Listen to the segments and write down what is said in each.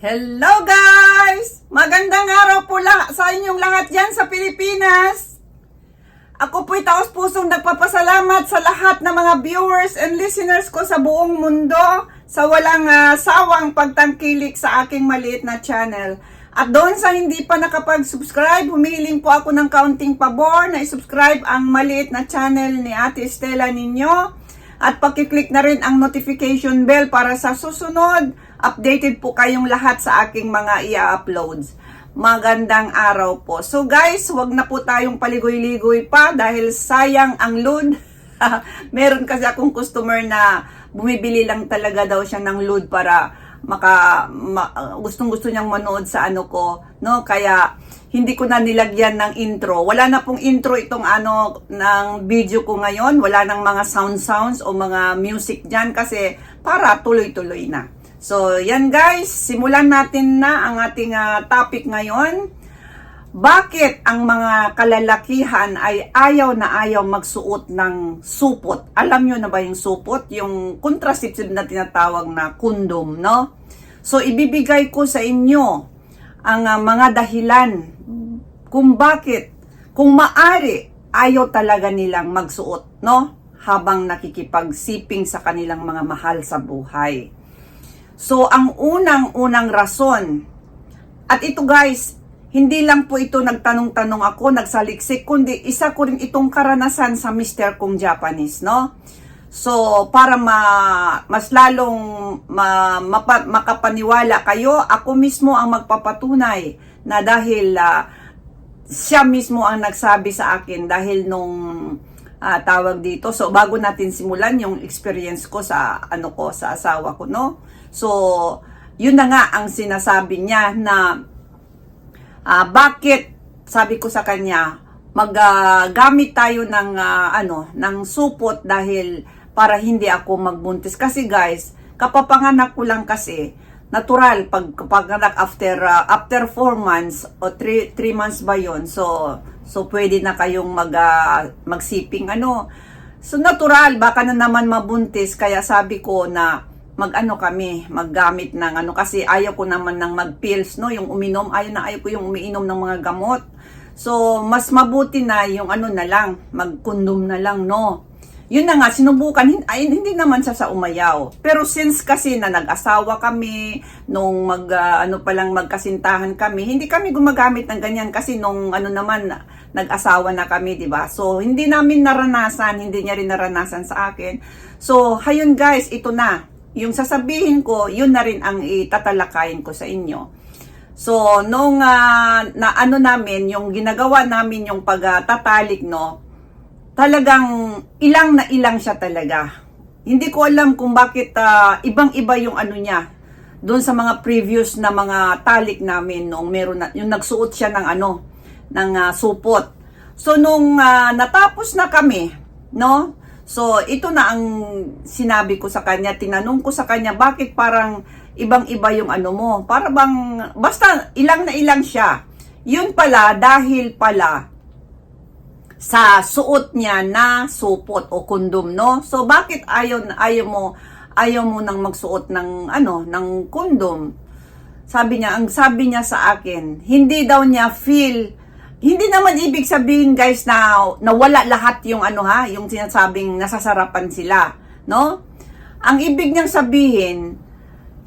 Hello guys! Magandang araw po la- sa inyong lahat dyan sa Pilipinas. Ako po'y taos pusong nagpapasalamat sa lahat ng mga viewers and listeners ko sa buong mundo sa walang ah, sawang pagtangkilik sa aking maliit na channel. At doon sa hindi pa nakapag-subscribe, humiling po ako ng kaunting pabor na isubscribe ang maliit na channel ni Ate Estela ninyo. At pakiclick na rin ang notification bell para sa susunod, updated po kayong lahat sa aking mga i-uploads. Magandang araw po. So guys, wag na po tayong paligoy-ligoy pa dahil sayang ang load. Meron kasi akong customer na bumibili lang talaga daw siya ng load para maka ma, gustong gusto niyang manood sa ano ko, no? Kaya hindi ko na nilagyan ng intro. Wala na pong intro itong ano ng video ko ngayon. Wala nang mga sound sounds o mga music diyan kasi para tuloy-tuloy na. So, yan guys, simulan natin na ang ating ah, topic ngayon. Bakit ang mga kalalakihan ay ayaw na ayaw magsuot ng supot? Alam nyo na ba yung supot? Yung contraceptive na tinatawag na kondom, no? So, ibibigay ko sa inyo ang ah, mga dahilan kung bakit, kung maari, ayaw talaga nilang magsuot, no? Habang nakikipagsiping sa kanilang mga mahal sa buhay. So, ang unang-unang rason, at ito guys, hindi lang po ito nagtanong-tanong ako, nagsaliksik, kundi isa ko rin itong karanasan sa Mr. Kong Japanese, no? So, para ma, mas lalong ma, mapa, makapaniwala kayo, ako mismo ang magpapatunay na dahil ah, siya mismo ang nagsabi sa akin dahil nung ah, tawag dito. So, bago natin simulan yung experience ko sa ano ko sa asawa ko, no? So, yun na nga ang sinasabi niya na ah, bakit sabi ko sa kanya maggamit tayo ng ah, ano ng supot dahil para hindi ako magbuntis kasi guys kapapanganak ko lang kasi natural pag kapanganak after ah, after 4 months o 3 3 months ba yon so so pwede na kayong mag ah, magsiping ano so natural baka na naman mabuntis kaya sabi ko na mag-ano kami, maggamit ng ano kasi ayaw ko naman ng mag-pills no, yung uminom, ayaw na ayaw ko yung umiinom ng mga gamot. So, mas mabuti na yung ano na lang, mag-condom na lang no. Yun na nga, sinubukan, ay, hindi naman siya sa umayaw. Pero since kasi na nag-asawa kami, nung mag, ah, ano palang magkasintahan kami, hindi kami gumagamit ng ganyan kasi nung ano naman, nag-asawa na kami, di ba? So, hindi namin naranasan, hindi niya rin naranasan sa akin. So, hayun guys, ito na yung sasabihin ko, yun na rin ang itatalakayin ko sa inyo. So, nung ah, na ano namin, yung ginagawa namin yung pagtatalik, no, talagang ilang na ilang siya talaga. Hindi ko alam kung bakit ah, ibang-iba yung ano niya doon sa mga previous na mga talik namin nung meron na, yung nagsuot siya ng ano, ng ah, supot. So, nung ah, natapos na kami, no, So, ito na ang sinabi ko sa kanya, tinanong ko sa kanya, bakit parang ibang-iba yung ano mo? Para bang, basta ilang na ilang siya. Yun pala, dahil pala sa suot niya na supot o kondom, no? So, bakit ayaw, ayaw mo, ayaw mo nang magsuot ng, ano, ng kondom? Sabi niya, ang sabi niya sa akin, hindi daw niya feel hindi naman ibig sabihin guys na nawala lahat yung ano ha, yung sinasabing nasasarapan sila, no? Ang ibig niyang sabihin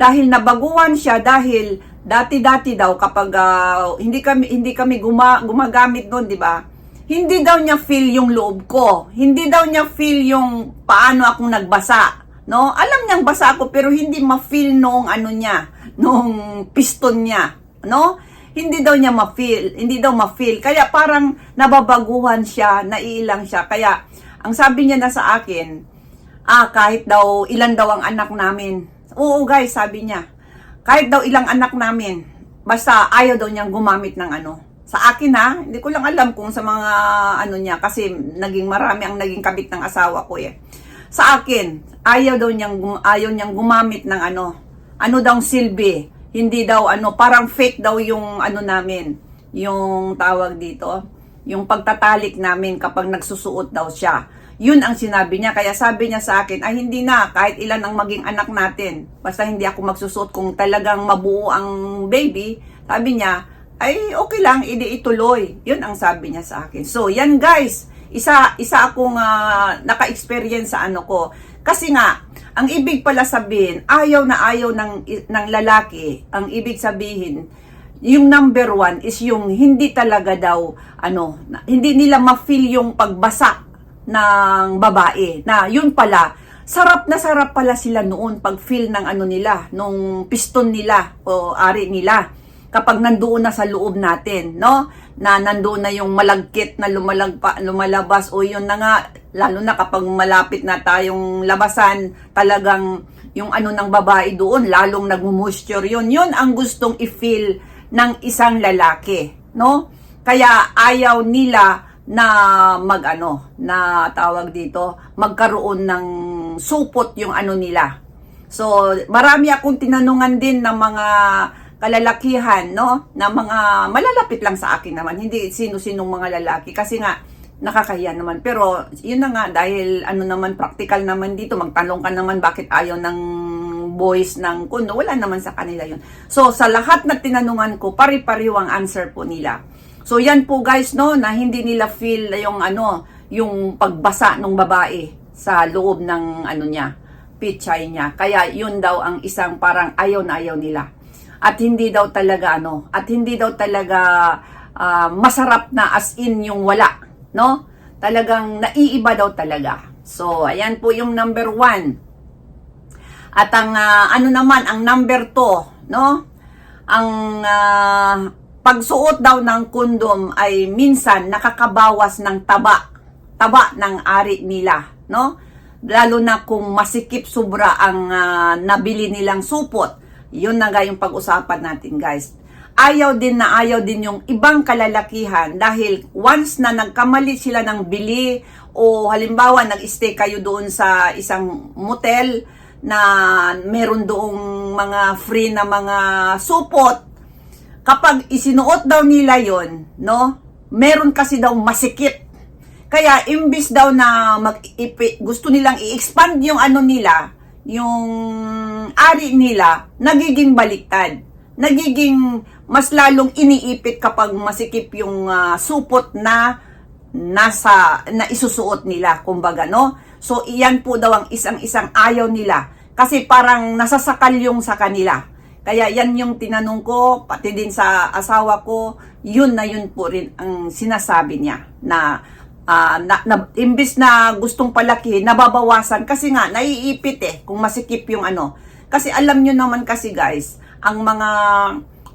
dahil nabaguhan siya dahil dati-dati daw kapag ah, hindi kami hindi kami guma, gumagamit noon, di ba? Hindi daw niya feel yung loob ko. Hindi daw niya feel yung paano akong nagbasa, no? Alam niyang basa ako pero hindi ma-feel noong ano niya, noong piston niya, no? hindi daw niya ma-feel, hindi daw ma-feel. Kaya parang nababaguhan siya, naiilang siya. Kaya ang sabi niya na sa akin, ah, kahit daw ilan daw ang anak namin. Oo guys, sabi niya. Kahit daw ilang anak namin, basta ayaw daw niyang gumamit ng ano. Sa akin ha, hindi ko lang alam kung sa mga ano niya kasi naging marami ang naging kabit ng asawa ko eh. Sa akin, ayaw daw niyang ayaw niyang gumamit ng ano. Ano daw silbi? hindi daw ano, parang fake daw yung ano namin, yung tawag dito, yung pagtatalik namin kapag nagsusuot daw siya. Yun ang sinabi niya. Kaya sabi niya sa akin, ay hindi na, kahit ilan ang maging anak natin. Basta hindi ako magsusot kung talagang mabuo ang baby. Sabi niya, ay okay lang, idi ituloy. Yun ang sabi niya sa akin. So, yan guys, isa isa akong ah, naka-experience sa ano ko. Kasi nga, ang ibig pala sabihin, ayaw na ayaw ng, ng lalaki, ang ibig sabihin, yung number one is yung hindi talaga daw, ano, hindi nila ma-feel yung pagbasa ng babae. Na yun pala, sarap na sarap pala sila noon pag feel ng ano nila, nung piston nila o ari nila kapag nandoon na sa loob natin, no? Na nandoon na yung malagkit na lumalagpa, lumalabas o yun na nga, lalo na kapag malapit na tayong labasan, talagang yung ano ng babae doon, lalong nagmumoisture yun. Yun ang gustong i-feel ng isang lalaki, no? Kaya ayaw nila na mag ano, na tawag dito, magkaroon ng supot yung ano nila. So, marami akong tinanungan din ng mga kalalakihan, no? Na mga malalapit lang sa akin naman, hindi sino-sinong mga lalaki. Kasi nga, nakakahiya naman. Pero, yun na nga, dahil ano naman, practical naman dito, magtanong ka naman bakit ayaw ng boys ng kuno, wala naman sa kanila yun. So, sa lahat na tinanungan ko, pari-pariw ang answer po nila. So, yan po guys, no, na hindi nila feel yung ano, yung pagbasa ng babae sa loob ng ano niya, pichay niya. Kaya yun daw ang isang parang ayaw na ayaw nila. At hindi daw talaga ano, at hindi daw talaga ah, masarap na as in yung wala, no? Talagang naiiba daw talaga. So, ayan po yung number one. At ang ah, ano naman, ang number two, no? Ang ah, pagsuot daw ng kondom ay minsan nakakabawas ng taba, taba ng ari nila, no? Lalo na kung masikip sobra ang ah, nabili nilang supot. Yun na nga yung pag-usapan natin, guys. Ayaw din na ayaw din yung ibang kalalakihan dahil once na nagkamali sila ng bili o halimbawa nag-stay kayo doon sa isang motel na meron doong mga free na mga supot, kapag isinuot daw nila yon, no? Meron kasi daw masikip. Kaya imbis daw na mag gusto nilang i-expand yung ano nila, yung ari nila, nagiging baliktad. Nagiging mas lalong iniipit kapag masikip yung ah, supot na nasa na isusuot nila kumbaga no so iyan po daw ang isang-isang ayaw nila kasi parang nasasakal yung sa kanila kaya yan yung tinanong ko pati din sa asawa ko yun na yun po rin ang sinasabi niya na ah, na, na imbis na gustong palaki nababawasan kasi nga naiipit eh kung masikip yung ano kasi alam nyo naman kasi guys ang mga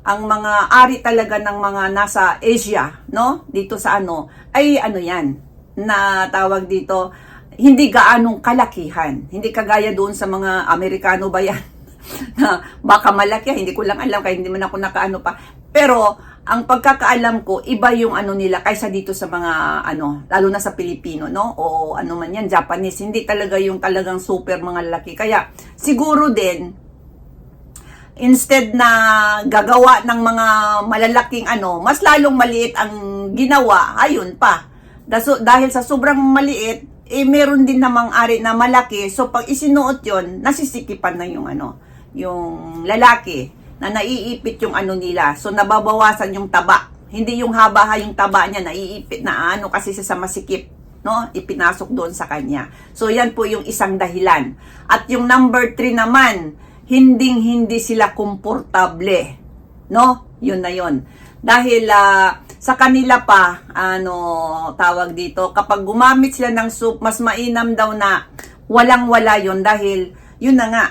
ang mga ari talaga ng mga nasa Asia, no? Dito sa ano, ay ano yan, na tawag dito, hindi gaanong kalakihan. Hindi kagaya doon sa mga Amerikano ba yan? na baka malaki, hindi ko lang alam, kaya hindi man ako nakaano pa. Pero, ang pagkakaalam ko, iba yung ano nila kaysa dito sa mga ano, lalo na sa Pilipino, no? O ano man yan, Japanese. Hindi talaga yung talagang super mga lalaki. Kaya, siguro din, instead na gagawa ng mga malalaking ano, mas lalong maliit ang ginawa, ayun pa. Daso, dahil sa sobrang maliit, eh meron din namang ari na malaki. So pag isinuot 'yon, nasisikipan na yung ano, yung lalaki na naiipit yung ano nila. So nababawasan yung taba. Hindi yung haba yung taba niya naiipit na ano kasi sa masikip no? Ipinasok doon sa kanya. So yan po yung isang dahilan. At yung number 3 naman, hinding hindi sila komportable. No? Yun na yun. Dahil ah, sa kanila pa, ano, tawag dito, kapag gumamit sila ng soup, mas mainam daw na walang-wala yun dahil yun na nga,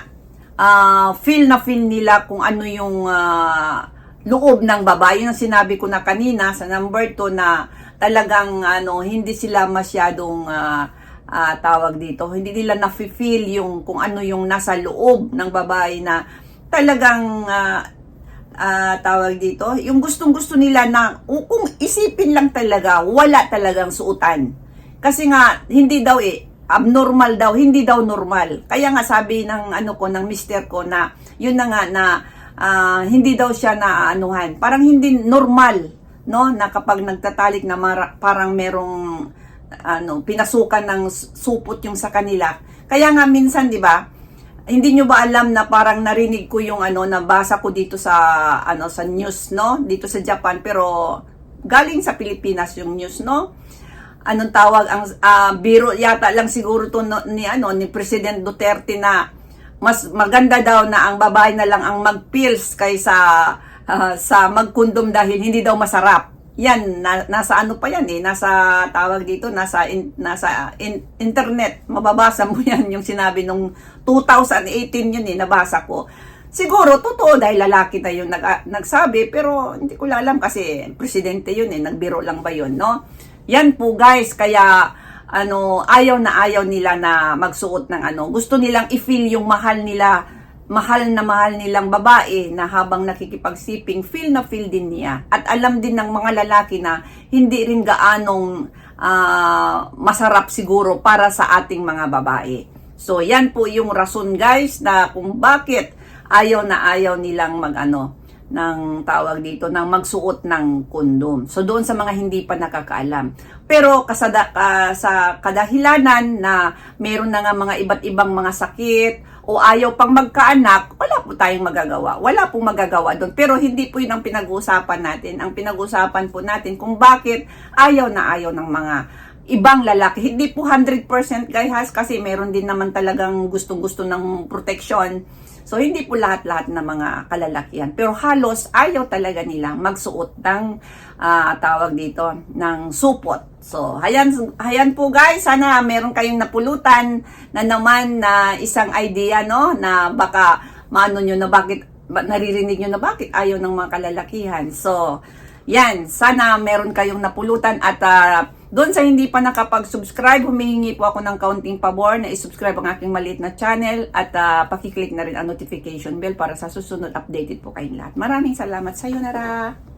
ah, feel na feel nila kung ano yung ah, loob ng babae. Yun sinabi ko na kanina sa number 2 na talagang ano, hindi sila masyadong ah, ah, tawag dito, hindi nila na-feel yung kung ano yung nasa loob ng babae na talagang ah, ah, tawag dito, yung gustong-gusto nila na kung isipin lang talaga, wala talagang suotan. Kasi nga, hindi daw eh, abnormal daw, hindi daw normal. Kaya nga sabi ng ano ko, ng mister ko na, yun na nga na, ah, hindi daw siya na anuhan. Parang hindi normal, no? Na kapag nagtatalik na mara- parang merong ano, pinasukan ng supot yung sa kanila. Kaya nga minsan, di ba, hindi nyo ba alam na parang narinig ko yung ano, nabasa ko dito sa, ano, sa news, no? Dito sa Japan, pero galing sa Pilipinas yung news, no? Anong tawag, ang ah, biro yata lang siguro to no- ni, ano, ni President Duterte na mas maganda daw na ang babae na lang ang mag-pills kaysa ah, sa magkundom dahil hindi daw masarap. Yan, na, nasa ano pa yan eh, nasa tawag dito, nasa in- nasa in- internet. Mababasa mo yan yung sinabi nung 2018 yun eh, nabasa ko. Siguro, totoo dahil lalaki na yung nag, ah, nagsabi, pero hindi ko alam kasi presidente yun eh, nagbiro lang ba yun, no? Yan po guys, kaya ano, ayaw na ayaw nila na magsuot ng ano. Gusto nilang i-feel yung mahal nila, mahal na mahal nilang babae na habang nakikipagsiping, feel na feel din niya. At alam din ng mga lalaki na hindi rin gaanong ah, masarap siguro para sa ating mga babae. So, yan po yung rason guys na kung bakit ayaw na ayaw nilang mag-ano, ng tawag dito, ng magsuot ng kondom. So, doon sa mga hindi pa nakakaalam. Pero kasada, ka- sa kadahilanan na meron na nga mga iba't ibang mga sakit o ayaw pang magkaanak, wala po tayong magagawa. Wala pong magagawa doon. Pero hindi po yun ang pinag-uusapan natin. Ang pinag-uusapan po natin kung bakit ayaw na ayaw ng mga ibang lalaki. Hindi po 100% guys kasi meron din naman talagang gustong-gusto ng protection. So, hindi po lahat-lahat ng mga kalalakihan. Pero halos ayaw talaga nila magsuot ng ah, tawag dito, ng supot. So, hayan, hayan po guys. Sana meron kayong napulutan na naman na isang idea, no? Na baka maano nyo na bakit, ba- naririnig nyo na bakit ayaw ng mga kalalakihan. So, yan, sana meron kayong napulutan at ah, doon sa hindi pa nakapag-subscribe, humihingi po ako ng kaunting pabor na isubscribe ang aking maliit na channel at ah, pakiclick na rin ang notification bell para sa susunod updated po kayong lahat. Maraming salamat sa iyo, Nara!